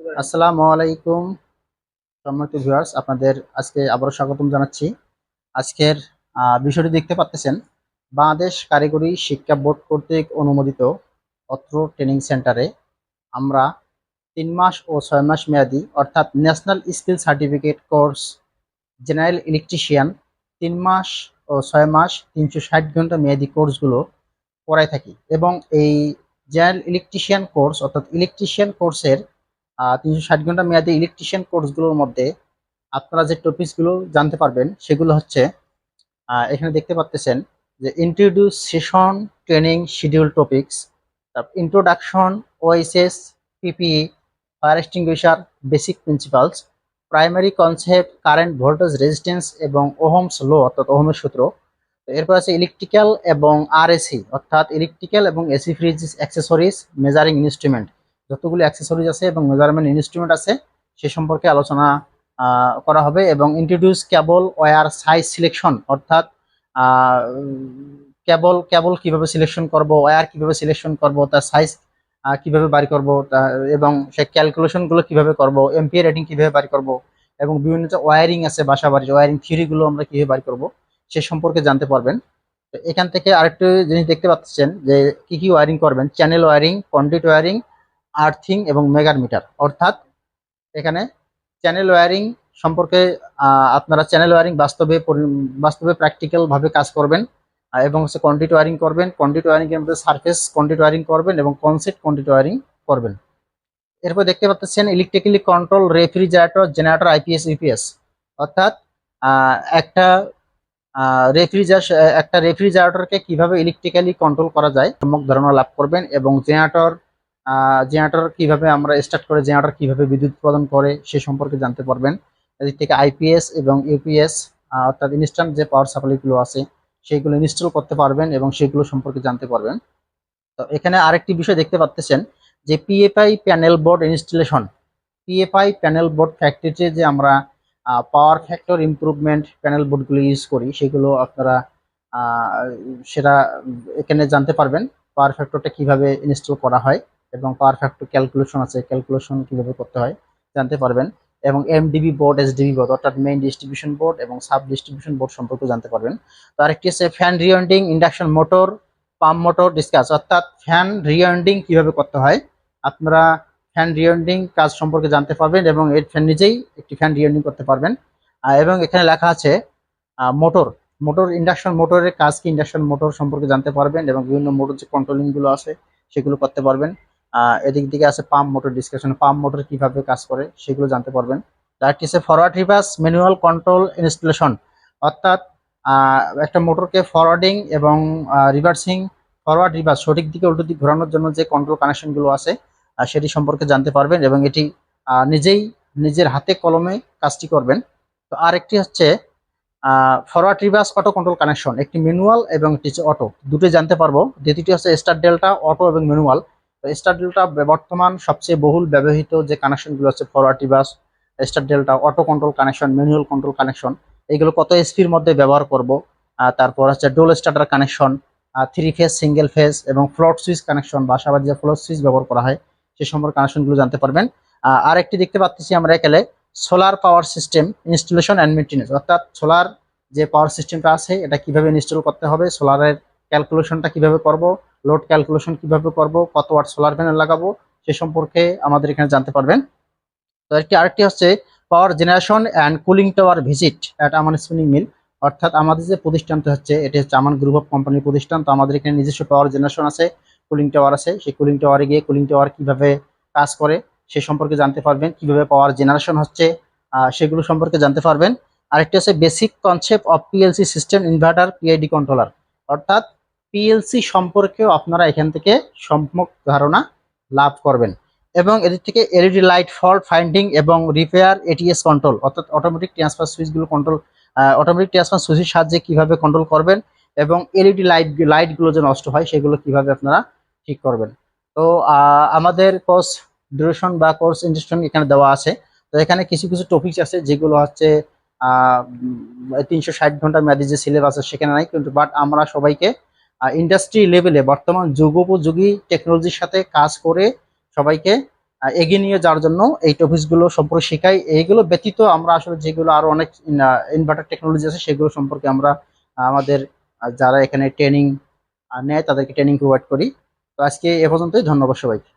আসসালামু আলাইকুম, সম্মানিত ভিউয়ার্স আপনাদের আজকে আবারও স্বাগতম জানাচ্ছি। আজকের বিষয়টি দেখতে পাচ্ছেন বাংলাদেশ কারিগরি শিক্ষা বোর্ড কর্তৃক অনুমোদিত অত্র ট্রেনিং সেন্টারে আমরা তিন মাস ও ছয় মাস মেয়াদি, অর্থাৎ national skill certificate course general electrician তিন মাস ও ছয় মাস তিনশো ষাট ঘণ্টা মেয়াদি কোর্সগুলো পড়াই থাকি। এবং এই জেনারেল ইলেকট্রিশিয়ান কোর্স অর্থাৎ ইলেকট্রিশিয়ান কোর্সের তিনশো ষাট ঘণ্টা মেয়াদি ইলেকট্রিশিয়ান কোর্সগুলোর মধ্যে আপনারা যে টপিকসগুলো জানতে পারবেন, সেগুলো হচ্ছে এখানে দেখতে পাচ্ছেন যে introduce session training schedule topics introduction OSS PPE fire extinguisher basic principles primary concept current voltage resistance এবং ওহমস লো অর্থাৎ ওহমের সূত্র। এরপর আছে ইলেকট্রিক্যাল এবং আরএসি অর্থাৎ ইলেকট্রিক্যাল এবং AC fridge accessories measuring instrument যতগুলো অ্যাক্সেসরিজ আছে এবং মেজারমেন্ট ইনস্ট্রুমেন্ট আছে, সে সম্পর্কে আলোচনা করা হবে এবং introduce cable wire size selection অর্থাৎ কেবল কেবল কীভাবে সিলেকশন করব ওয়ার কীভাবে সিলেকশন করব, তার সাইজ কীভাবে বাড়ি করব এবং সে ক্যালকুলেশনগুলো কীভাবে করব এমপিএ রেটিং কীভাবে বাড়ি করব, এবং বিভিন্ন যে ওয়ারিং আছে বাসা বাড়ির ওয়্যারিং থিওরিগুলো আমরা কীভাবে বাড়ি করব, সে সম্পর্কে জানতে পারবেন। তো এখান থেকে আরেকটু জিনিস দেখতে পাচ্ছেন যে কি কি ওয়ারিং করবেন channel wiring conduit wiring earthing এবং মেগার মিটার অর্থাৎ এখানে চ্যানেল ওয়ারিং সম্পর্কে আপনারা চ্যানেল ওয়ারিং বাস্তবে বাস্তবে প্র্যাকটিক্যাল ভাবে কাজ করবেন এবং হচ্ছে কন্ডিট ওয়ারিং করবেন। কন্ডিট ওয়্যারিং এর মধ্যে সারফেস কন্ডিট ওয়ারিং করবেন এবং কনসেপ্ট কন্ডিট ওয়ারিং করবেন। এরপর দেখতে পাচ্ছেন electrically control refrigerator generator IPS UPS অর্থাৎ একটা রেফ্রিজার একটা রেফ্রিজারেটরকে কীভাবে ইলেকট্রিক্যালি কন্ট্রোল করা যায়, সম্যক ধারণা লাভ করবেন এবং জেনারেটর জেনারেটর কীভাবে আমরা স্টার্ট করে, জেনারেটর কীভাবে বিদ্যুৎ উৎপাদন করে, সে সম্পর্কে জানতে পারবেন। এদিক থেকে আইপিএস এবং ইউপিএস অর্থাৎ ইনস্ট্যান্ট যে পাওয়ার সাপ্লাইগুলো আছে, সেইগুলো ইনস্টল করতে পারবেন এবং সেগুলো সম্পর্কে জানতে পারবেন। তো এখানে আরেকটি বিষয় দেখতে পাচ্ছেন যে PFI panel board installation PFI panel board ফ্যাক্টরিতে যে আমরা পাওয়ার ফ্যাক্টর ইমপ্রুভমেন্ট প্যানেল বোর্ডগুলো ইউজ করি, সেগুলো আপনারা সেটা এখানে জানতে পারবেন পাওয়ার ফ্যাক্টরটা কীভাবে ইনস্টল করা হয়। এবং পাওয়ার ফ্যাক্টর ক্যালকুলেশন আছে, ক্যালকুলেশন কীভাবে করতে হয় জানতে পারবেন। এবং এমডিবি বোর্ড এসডিবি বোর্ড অর্থাৎ মেইন ডিস্ট্রিবিউশন বোর্ড এবং সাব ডিস্ট্রিবিউশন বোর্ড সম্পর্কে জানতে পারবেন। তো আরেকটি আছে fan rewinding induction motor pump motor discuss অর্থাৎ ফ্যান রিওয়েন্ডিং কীভাবে করতে হয়। আপনারা ফ্যান রিওয়েন্ডিং কাজ সম্পর্কে জানতে পারবেন এবং এর ফ্যান নিজেই একটি ফ্যান রিওয়েন্ডিং করতে পারবেন। এবং এখানে লেখা আছে মোটর মোটর ইন্ডাকশন মোটরের কাজ কি? ইন্ডাকশন মোটর সম্পর্কে জানতে পারবেন এবং বিভিন্ন মোটর যে কন্ট্রোলিংগুলো আছে, সেগুলো করতে পারবেন। এদিক দিকে আছে pump motor discussion pump motor কীভাবে কাজ করে সেগুলো জানতে পারবেন। আরেকটি আছে forward reverse manual control installation অর্থাৎ একটা মোটরকে ফরওয়ার্ডিং এবং রিভার্সিং ফরওয়ার্ড রিভার্স সঠিক দিকে উল্টো দিক ঘোরানোর জন্য যে কন্ট্রোল কানেকশনগুলো আছে সেটি সম্পর্কে জানতে পারবেন এবং এটি নিজেই নিজের হাতে কলমে কাজটি করবেন। তো আরেকটি হচ্ছে forward reverse auto control connection একটি ম্যানুয়াল এবং একটি অটো দুটোই জানতে পারব। দ্বিতীয়টি হচ্ছে স্টার ডেল্টা অটো এবং ম্যানুয়াল স্টার ডেল্টা বর্তমান সবচেয়ে বহুল ব্যবহৃত যে কানেকশনগুলো হচ্ছে forward reverse star delta auto control connection manual control connection এগুলো কত এসপির মধ্যে ব্যবহার করব। তারপর হচ্ছে DOL starter connection three phase single phase এবং ফ্লোট সুইচ কানেকশন বাসাবাড়ি যে ফ্লোট সুইচ ব্যবহার করা হয়, সে সম্পর্কে কানেকশনগুলো জানতে পারবেন। আর একটি দেখতে পাচ্ছি আমরা এখানে solar power system installation and maintenance অর্থাৎ সোলার যে পাওয়ার সিস্টেমটা আছে, এটা কীভাবে ইনস্টল করতে হবে সোলারের ক্যালকুলেশনটা কীভাবে করব লোড ক্যালকুলেশন কীভাবে করব, কত ওয়াট সোলার প্যানেল লাগাবো, সে সম্পর্কে আমাদের এখানে জানতে পারবেন। তো একটি আরেকটি হচ্ছে power generation and cooling tower visit at Aman spinning mill অর্থাৎ আমাদের যে প্রতিষ্ঠানটা হচ্ছে, এটি হচ্ছে আমান গ্রুপ অফ কোম্পানির প্রতিষ্ঠান। তো আমাদের এখানে নিজস্ব পাওয়ার জেনারেশন আছে কুলিং টাওয়ার আছে। সেই কুলিং টাওয়ারে গিয়ে কুলিং টাওয়ার কীভাবে কাজ করে, সে সম্পর্কে জানতে পারবেন। কীভাবে পাওয়ার জেনারেশন হচ্ছে সেগুলো সম্পর্কে জানতে পারবেন। আরেকটি হচ্ছে basic concept of PLC system inverter PID controller অর্থাৎ পিএলসি সম্পর্কেও আপনারা এখান থেকে সম্যক ধারণা লাভ করবেন। এবং এদের থেকে এলইডি লাইট ফল্ট ফাইন্ডিং এবং রিপেয়ার এটিএস কন্ট্রোল অর্থাৎ অটোমেটিক ট্রান্সফার সুইচগুলো কন্ট্রোল অটোমেটিক ট্রান্সফার সুইচের সাহায্যে কীভাবে কন্ট্রোল করবেন এবং এলইডি লাইট লাইটগুলো যে নষ্ট হয় সেগুলো কীভাবে আপনারা ঠিক করবেন। তো আমাদের কোর্স ডিউরেশন বা কোর্স ইনস্ট্রাকশন এখানে দেওয়া আছে। তো এখানে কিছু কিছু টপিকস আছে যেগুলো হচ্ছে তিনশো ষাট ঘণ্টা মেয়াদি যে সিলেবাস আছে সেখানে নাই, কিন্তু বাট আমরা সবাইকে ইন্ডাস্ট্রি লেভেলে বর্তমান যুগোপযোগী টেকনোলজির সাথে কাজ করে সবাইকে এগিয়ে নিয়ে যাওয়ার জন্য এই টপিকসগুলো সম্পর্কে শেখাই। এইগুলো ব্যতীত আমরা আসলে যেগুলো আরও অনেক ইনভার্টার টেকনোলজি আছে, সেগুলো সম্পর্কে আমরা আমাদের যারা এখানে ট্রেনিং নেয় তাদেরকে ট্রেনিং প্রোভাইড করি। তো আজকে এ পর্যন্তই, ধন্যবাদ সবাইকে।